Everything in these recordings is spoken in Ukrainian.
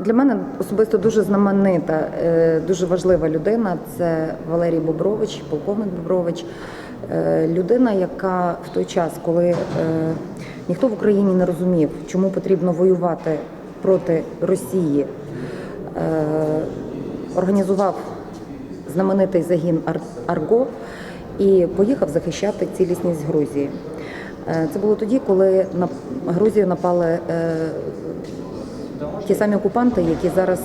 Для мене особисто дуже знаменита, е, дуже важлива людина. Це Валерій Бобрович, полковник Бобрович, е, людина, яка в той час, коли е, ніхто в Україні не розумів, чому потрібно воювати проти Росії, організував знаменитий загін Арго і поїхав захищати цілісність Грузії. Е, Це було тоді, коли на Грузію напали е, ті самі окупанти, які зараз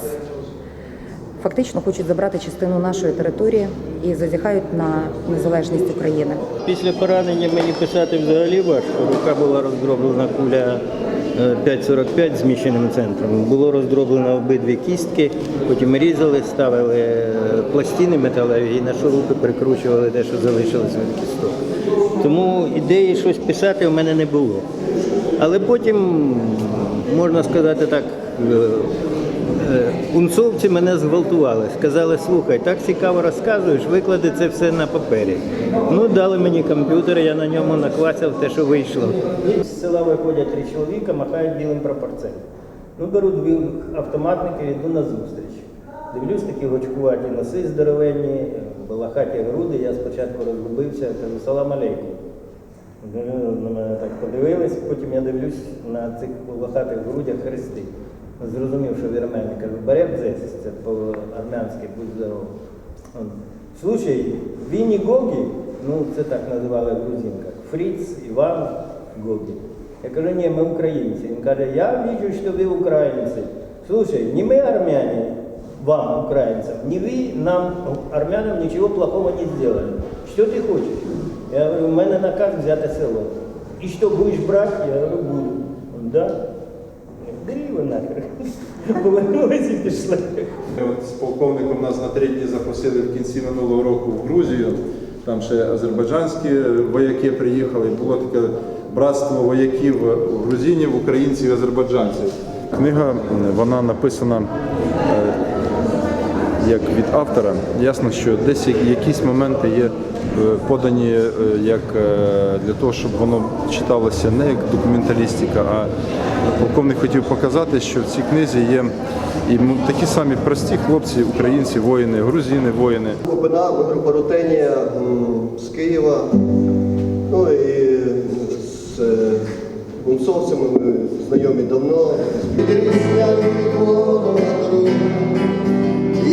фактично хочуть забрати частину нашої території і зазіхають на незалежність України. Після поранення мені писати взагалі важко. Рука була роздроблена куля е, 5,45 зміщеним центром. Було роздроблено обидві кістки, потім різали, ставили е, пластини металеві і на шурупи прикручували те, що залишилось від кісток. Тому ідеї щось писати в мене не було. Але потім, можна сказати так, е, е, унцовці мене зґвалтували. Сказали, слухай, так цікаво розказуєш, виклади це все на папері. Ну, дали мені комп'ютер, я на ньому наклацав те, що вийшло. З села виходять три чоловіка, махають білим прапорцем. Ну, беру дві автоматники, йду на зустріч. Дивлюсь, такі гочкуваті носи здоровенні, балахаті груди. Я спочатку розгубився, кажу, салам алейкум. На мене так подивились, потім я дивлюсь на цих лохатих грудях хрести. Зрозумів, що вірмени. Кажу, бере дзес, це по-армянськи, будь здоров. Он, Слушай, Вінні Гогі, ну це так називали в грузинках, Фріц, Іван Гогі. Я кажу, ні, ми українці. Він каже, я бачу, що ви українці. Слушай, не ми армяне, вам, украинцам, не вы нам, армянам, ничего плохого не сделали. Что ты хочешь? Я говорю, у мене наказ взяти село. І що, будеш брати? Я говорю, буду. Да? Його нахер. Повернулися і пішли. Ми От з полковником нас на три дні запросили в кінці минулого року в Грузію. Там ще азербайджанські вояки приїхали. Було таке братство вояків грузинів, українців і азербайджанців. Книга вона написана е, як від автора. Ясно, що десь якісь моменти є е, подані е, як е, для того, щоб воно читалося не як документалістика, а полковник хотів показати, що в цій книзі є і такі самі прості хлопці, українці, воїни, грузини, воїни. Глибина Митрополитенія м, з Києва. Ну і з гунцовцями ми знайомі давно.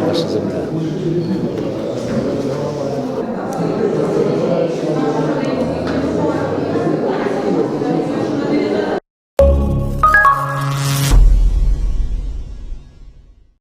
Faşizmle.